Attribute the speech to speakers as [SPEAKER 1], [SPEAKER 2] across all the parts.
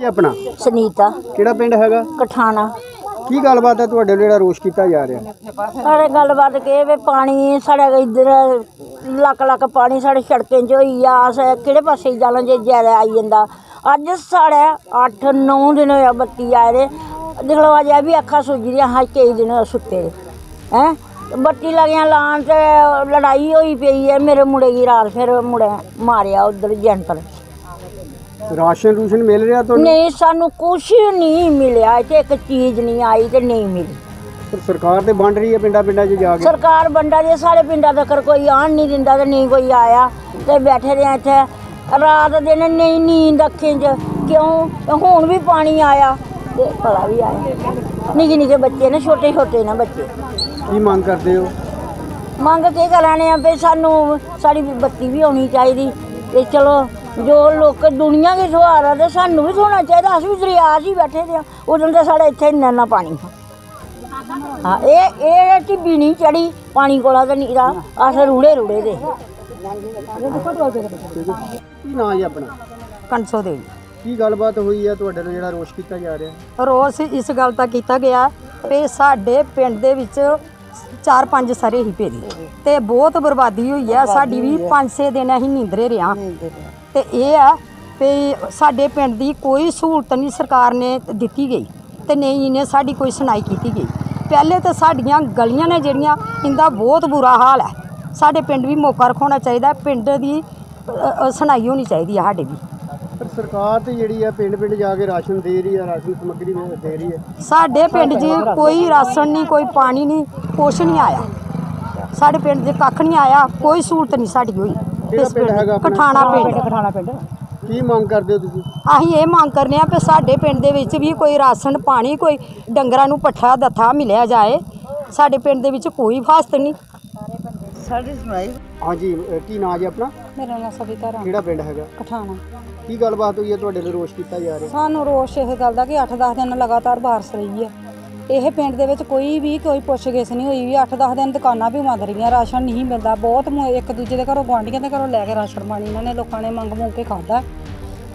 [SPEAKER 1] ਇਹ ਆਪਣਾ?
[SPEAKER 2] ਸੁਨੀਤਾ।
[SPEAKER 1] ਕਿਹੜਾ ਪਿੰਡ ਹੈਗਾ?
[SPEAKER 2] ਕਠਾਣਾ।
[SPEAKER 1] ਕੀ ਗੱਲਬਾਤ ਹੈ ਤੁਹਾਡੇ ਵੱਲੋਂ ਜਿਹੜਾ ਰੋਸ਼ ਕੀਤਾ ਜਾ ਰਿਹਾ?
[SPEAKER 2] ਸਾਡੇ ਗੱਲਬਾਤ ਕੇ ਵੀ ਪਾਣੀ ਸਾਡੇ ਇੱਧਰ ਲੱਕ ਲੱਕ ਪਾਣੀ ਸਾਡੇ ਸੜਕਾਂ 'ਚ ਹੋਈ ਆ ਅਸ ਕਿਹੜੇ ਪਾਸੇ ਜਾਣਾ ਜੇ ਜ਼ਿਆਦਾ ਆਈ ਜਾਂਦਾ। ਅੱਜ ਸਾਡੇ 8-9 ਦਿਨ ਹੋਇਆ ਬੱਤੀ ਆਏ ਦੇ। ਦੇਖ ਲਓ ਅਜੇ ਵੀ ਅੱਖਾਂ ਸੁੱਜ ਰਹੀਆਂ ਹਾਂ ਕਈ ਦਿਨ ਸੁੱਤੇ ਹੈ? ਬੱਤੀ ਲੱਗਿਆ ਲਾਉਣ ਤੇ ਲੜਾਈ ਹੋਈ ਪਈ ਹੈ ਮੇਰੇ ਮੁੰਡੇ ਦੀ ਰਾਤ ਫਿਰ ਮੁੰਡੇ ਮਾਰਿਆ ਉਧਰ ਜੰਟਰ।
[SPEAKER 1] ਰਾਸ਼ਨ ਰੂਸ਼ਨ ਮਿਲ ਰਿਹਾ ਤੁਹਾਨੂੰ?
[SPEAKER 2] ਨਹੀਂ ਸਾਨੂੰ ਕੁਛ ਨਹੀਂ ਮਿਲਿਆ। ਇੱਥੇ ਇੱਕ ਚੀਜ਼ ਨਹੀਂ ਆਈ ਤੇ ਨਹੀਂ ਮਿਲੀ।
[SPEAKER 1] ਪਰ ਸਰਕਾਰ ਤੇ ਵੰਡ ਰਹੀ ਹੈ ਪਿੰਡਾਂ ਪਿੰਡਾਂ 'ਚ ਜਾ ਕੇ?
[SPEAKER 2] ਸਰਕਾਰ ਬੰਦਾ ਦੇ ਸਾਰੇ ਪਿੰਡਾਂ ਤੱਕ ਕੋਈ ਆਣ ਨਹੀਂ ਦਿੰਦਾ ਤੇ ਨਹੀਂ ਕੋਈ ਆਇਆ। ਤੇ ਬੈਠੇ ਰਹੇ ਇੱਥੇ। ਰਾਤ ਦਿਨ ਨਹੀਂ ਨੀਂਦ ਅੱਖਾਂ 'ਚ। ਕਿਉਂ? ਤੇ ਹੁਣ ਵੀ ਪਾਣੀ ਆਇਆ। ਤੇ ਭਲਾ ਵੀ ਆਇਆ। ਨਿੱਕੇ ਨਿੱਕੇ ਬੱਚੇ ਨੇ ਛੋਟੇ ਛੋਟੇ ਨੇ ਬੱਚੇ।
[SPEAKER 1] ਕੀ ਮੰਗ ਕਰਦੇ ਹੋ?
[SPEAKER 2] ਮੰਗ ਕੇ ਕਰਾਣੇ ਆ ਵੀ ਸਾਨੂੰ ਸਾਡੀ ਬੱਤੀ ਵੀ ਹੋਣੀ ਚਾਹੀਦੀ। ਤੇ ਚਲੋ ਜੋ ਲੋਕ ਦੁਨੀਆ ਦੇ ਸੁਹਾਰ ਆ ਤੇ ਸਾਨੂੰ ਵੀ ਹੋਣਾ ਚਾਹੀਦਾ ਅਸੀਂ ਵੀ ਦਰਿਆ 'ਚ ਹੀ ਬੈਠੇ ਦੇ ਆ। ਉਦੋਂ ਤਾਂ ਸਾਡੇ ਇੱਥੇ ਇੰਨਾ ਇੰਨਾ ਪਾਣੀ ਹਾਂ ਇਹ ਇਹ ਟਿੱਬੀ ਨਹੀਂ ਚੜੀ ਪਾਣੀ ਕੋਲਾ ਤੇ ਨੀਰਾ ਆਸ ਰੂੜੇ ਰੂੜੇ ਦੇ।
[SPEAKER 1] ਕੀ ਨਾਂ ਹੈ ਆਪਣਾ?
[SPEAKER 3] ਕੰਸੋ ਦੇਵੀ।
[SPEAKER 1] ਕੀ ਗੱਲਬਾਤ ਹੋਈ ਹੈ ਤੁਹਾਡੇ ਵੱਲੋਂ ਜਿਹੜਾ ਰੋਸ਼ ਕੀਤਾ ਜਾ ਰਿਹਾ?
[SPEAKER 3] ਰੋਸ ਇਸ ਗੱਲ ਦਾ ਕੀਤਾ ਗਿਆ ਵੀ ਸਾਡੇ ਪਿੰਡ ਦੇ ਵਿੱਚ ਚਾਰ ਪੰਜ ਸਰੇ ਹੀ ਭੇਜੀ ਤੇ ਬਹੁਤ ਬਰਬਾਦੀ ਹੋਈ ਆ। ਸਾਡੀ ਵੀ 5-6 ਦਿਨ ਅਸੀਂ ਨੀਂਦਰੇ ਰਿਆਂ ਤੇ ਇਹ ਆ ਵੀ ਸਾਡੇ ਪਿੰਡ ਦੀ ਕੋਈ ਸਹੂਲਤ ਨਹੀਂ ਸਰਕਾਰ ਨੇ ਦਿੱਤੀ ਗਈ ਤੇ ਨਹੀਂ ਇਹਨੇ ਸਾਡੀ ਕੋਈ ਸੁਣਾਈ ਕੀਤੀ ਗਈ। ਪਹਿਲੇ ਤਾਂ ਸਾਡੀਆਂ ਗਲੀਆਂ ਨੇ ਜਿਹੜੀਆਂ ਇਹਦਾ ਬਹੁਤ ਬੁਰਾ ਹਾਲ ਹੈ। ਸਾਡੇ ਪਿੰਡ ਵੀ ਮੌਕਾ ਰਖਾਉਣਾ ਚਾਹੀਦਾ ਪਿੰਡ ਦੀ ਸੁਣਾਈ ਹੋਣੀ ਚਾਹੀਦੀ ਆ ਸਾਡੇ ਵੀ।
[SPEAKER 1] ਪਰ ਸਰਕਾਰ ਤੇ ਜਿਹੜੀ ਹੈ ਪਿੰਡ ਪਿੰਡ ਜਾ ਕੇ ਰਾਸ਼ਨ ਦੇ ਰਹੀ ਹੈ ਰਾਸ਼ਨ ਸਮੱਗਰੀ ਦੇ ਦੇ ਰਹੀ ਹੈ
[SPEAKER 3] ਸਾਡੇ ਪਿੰਡ 'ਚ ਕੋਈ ਰਾਸ਼ਨ ਨਹੀਂ ਕੋਈ ਪਾਣੀ ਨਹੀਂ ਕੁਛ ਨਹੀਂ ਆਇਆ। ਸਾਡੇ ਪਿੰਡ 'ਚ ਕੱਖ ਨਹੀਂ ਆਇਆ ਕੋਈ ਸਹੂਲਤ ਨਹੀਂ ਸਾਡੀ ਹੋਈ।
[SPEAKER 1] ਕਿਹੜਾ ਪਿੰਡ ਹੈਗਾ ਆਪਣਾ?
[SPEAKER 3] ਕਠਾਣਾ ਪਿੰਡ। ਕਠਾਣਾ ਪਿੰਡ।
[SPEAKER 1] ਕੀ ਮੰਗ ਕਰਦੇ ਹੋ ਤੁਸੀਂ?
[SPEAKER 3] ਅਸੀਂ ਇਹ ਮੰਗ ਕਰਨੇ ਆ ਕਿ ਸਾਡੇ ਪਿੰਡ ਦੇ ਵਿੱਚ ਵੀ ਕੋਈ ਰਾਸ਼ਨ ਪਾਣੀ ਕੋਈ ਡੰਗਰਾਂ ਨੂੰ ਪੱਠਾ ਦੱਥਾ ਮਿਲਿਆ ਜਾਏ। ਸਾਡੇ ਪਿੰਡ ਦੇ ਵਿੱਚ ਕੋਈ ਫਾਸਤ ਨਹੀਂ।
[SPEAKER 1] ਹਾਂਜੀ ਅਹ ਕੀ ਨਾਂ ਜੀ ਆਪਣਾ?
[SPEAKER 3] ਮੇਰਾ ਨਾਮ ਸਵਿਤਾ ਰਾਮ।
[SPEAKER 1] ਕਿਹੜਾ ਪਿੰਡ ਹੈਗਾ?
[SPEAKER 3] ਕਠਾਣਾ
[SPEAKER 1] ਕੀ ਗੱਲਬਾਤ ਹੋਈ ਹੈ ਤੁਹਾਡੇ ਵੱਲੋਂ ਰੋਸ਼ ਕੀਤਾ ਜਾ ਰਿਹਾ?
[SPEAKER 3] ਸਾਨੂੰ ਰੋਸ਼ ਇਹ ਗੱਲ ਦਾ ਕਿ 8-10 ਦਿਨ ਲਗਾਤਾਰ ਬਾਰਿਸ਼ ਰਹੀ ਹੈ। ਇਹ ਪਿੰਡ ਦੇ ਵਿੱਚ ਕੋਈ ਵੀ, ਕੋਈ ਪੁੱਛਗਿੱਛ ਨਹੀਂ ਹੋਈ ਵੀ 8-10 ਦਿਨ ਦੁਕਾਨਾਂ ਵੀ ਬੰਦ ਰਹੀਆਂ, ਰਾਸ਼ਨ ਨਹੀਂ ਮਿਲਦਾ, ਬਹੁਤ ਮੁ- ਇੱਕ ਦੂਜੇ ਦੇ ਘਰੋਂ ਗੁਆਂਢੀਆਂ ਦੇ ਘਰੋਂ ਲੈ ਕੇ ਰਾਸ਼ਨ ਪਾਣੀ ਇਹਨਾਂ ਨੇ ਲੋਕਾਂ ਨੇ ਮੰਗ ਮੰਗ ਕੇ ਖਾਦਾ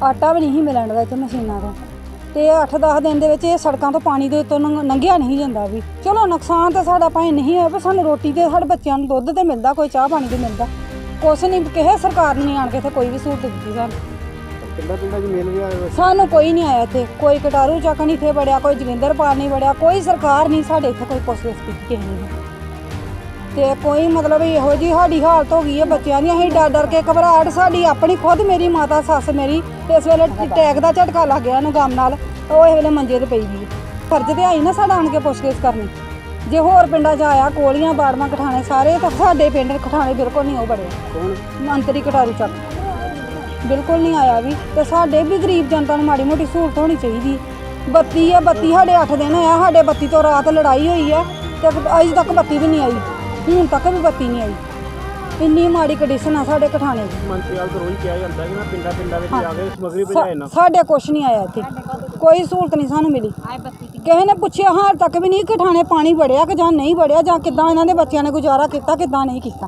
[SPEAKER 3] ਆਟਾ ਵੀ ਨਹੀਂ ਮਿਲਣ ਦਾ ਇੱਥੇ ਮਸ਼ੀਨਾਂ ਤੋਂ। ਤੇ 8-10 ਦਿਨ ਦੇ ਵਿੱਚ ਇਹ ਸੜਕਾਂ ਤੋਂ ਪਾਣੀ ਦੇ ਉੱਤੋਂ ਲੰਘ- ਲੰਘਿਆ ਨਹੀਂ ਜਾਂਦਾ ਵੀ। ਚਲੋ ਨੁਕਸਾਨ ਤਾਂ ਸਾਡਾ ਭਾਵੇਂ ਨਹੀਂ ਹੋਇਆ, ਪਰ ਸਾਨੂੰ ਰੋਟੀ ਤੇ ਸਾਡੇ ਬੱਚਿਆਂ ਨੂੰ ਦੁੱਧ ਤੇ ਮਿਲਦਾ, ਕੋਈ ਚਾਹ ਪਾਣੀ ਤੇ ਮਿਲਦਾ। ਕੁਛ ਨਹੀਂ, ਕਿਸੇ ਸਰਕਾਰ ਨੇ ਨਹੀਂ ਆਣ ਕੇ ਇੱਥੇ ਕੋਈ ਵੀ ਸਹੂਲਤ ਦਿੱਤੀ ਸਾਨੂੰ।
[SPEAKER 1] ਪਿੰਡਾਂ ਪਿੰਡਾਂ 'ਚ ਮਿਲ ਰਿਹਾ ਹੈ
[SPEAKER 3] ਸਾਨੂੰ ਕੋਈ ਨਹੀਂ ਆਇਆ ਇੱਥੇ। ਕੋਈ ਕਟਾਰੂ ਚੱਕ ਨਹੀਂ ਇੱਥੇ ਵੜਿਆ ਕੋਈ ਜੋਗਿੰਦਰ ਪਾਲ ਨਹੀਂ ਵੜਿਆ ਕੋਈ ਸਰਕਾਰ ਨਹੀਂ ਸਾਡੇ ਇੱਥੇ ਕੋਈ ਪੁੱਛਗਿੱਛ ਕੀਤੀ ਕਿਸੇ ਨੇ। ਤੇ ਕੋਈ ਮਤਲਬ ਇਹੋ ਜੀ ਸਾਡੀ ਹਾਲਤ ਹੋ ਗਈ ਹੈ ਬੱਚਿਆਂ ਦੀ ਅਸੀਂ ਡਰ ਡਰ ਕੇ ਘਬਰਾਹਟ ਸਾਡੀ ਆਪਣੀ ਖੁਦ ਮੇਰੀ ਮਾਤਾ ਸੱਸ ਮੇਰੀ ਇਸ ਵੇਲੇ ਟੈਗ ਦਾ ਝਟਕਾ ਲੱਗ ਗਿਆ ਇਹਨੂੰ ਗਮ ਨਾਲ ਉਹ ਇਸ ਵੇਲੇ ਮੰਜੇ ਤੇ ਪਈ ਗਈ। ਫਰਜ਼ ਤੇ ਆਈ ਨਾ ਸਾਡਾ ਆਣ ਕੇ ਪੁੱਛਗਿੱਛ ਕਰਨੀ। ਜੇ ਹੋਰ ਪਿੰਡਾਂ 'ਚ ਆਇਆ ਕੋਲੀਆਂ ਬਾੜੀਆਂ ਕਠਾਣੇ ਸਾਰੇ ਤਾਂ ਸਾਡੇ ਪਿੰਡ ਕਠਾਣੇ ਬਿਲਕੁਲ ਨਹੀਂ ਉਹ ਬੜੇ
[SPEAKER 1] ਕੌਣ?
[SPEAKER 3] ਮੰਤਰੀ ਕਟਾਰੂ ਚੱਕ। ਬਿਲਕੁਲ ਨਹੀਂ ਆਇਆ ਵੀ ਤੇ ਸਾਡੇ ਵੀ ਗਰੀਬ ਜਨਤਾ ਨੂੰ ਮਾੜੀ ਮੋਟੀ ਸਹੂਲਤ ਹੋਣੀ ਚਾਹੀਦੀ। ਬੱਤੀ ਆ ਬੱਤੀ ਸਾਡੇ 8 ਦਿਨ ਹੋਇਆ ਸਾਡੇ ਬੱਤੀ ਤੋਂ ਰਾਤ ਲੜਾਈ ਹੋਈ ਆ ਤੇ ਅਜੇ ਤੱਕ ਬੱਤੀ ਵੀ ਨਹੀਂ ਆਈ। ਹੁਣ ਤੱਕ ਵੀ ਬੱਤੀ ਨਹੀਂ ਆਈ। ਇੰਨੀ ਮਾੜੀ ਕੰਡੀਸ਼ਨ ਆ ਸਾਡੇ ਕਠਾਣੇ ਦੀ।
[SPEAKER 1] ਮੰਤਰੀ ਆਲ ਤੋਂ ਰੋਜ਼ ਕਿਹਾ ਜਾਂਦਾ ਕਿ ਮੈਂ ਪਿੰਡਾਂ ਪਿੰਡਾਂ ਵਿੱਚ ਜਾ ਕੇ ਸਮੱਗਰੀ
[SPEAKER 3] ਸਾ- ਸਾਡੇ ਕੁਛ ਨਹੀਂ ਆਇਆ ਇੱਥੇ। ਕੋਈ ਸਹੂਲਤ ਨਹੀਂ ਸਾਨੂੰ ਮਿਲੀ। ਕਿਸੇ ਨੇ ਪੁੱਛਿਆ ਹਾਲ ਤੱਕ ਵੀ ਨਹੀਂ ਕਿ ਠਾਣੇ ਪਾਣੀ ਵੜਿਆ ਕਿ ਜਾਂ ਨਹੀਂ ਵੜਿਆ ਜਾਂ ਕਿੱਦਾਂ ਇਹਨਾਂ ਦੇ ਬੱਚਿਆਂ ਨੇ ਗੁਜ਼ਾਰਾ ਕੀਤਾ ਕਿੱਦਾਂ ਨਹੀਂ ਕੀਤਾ।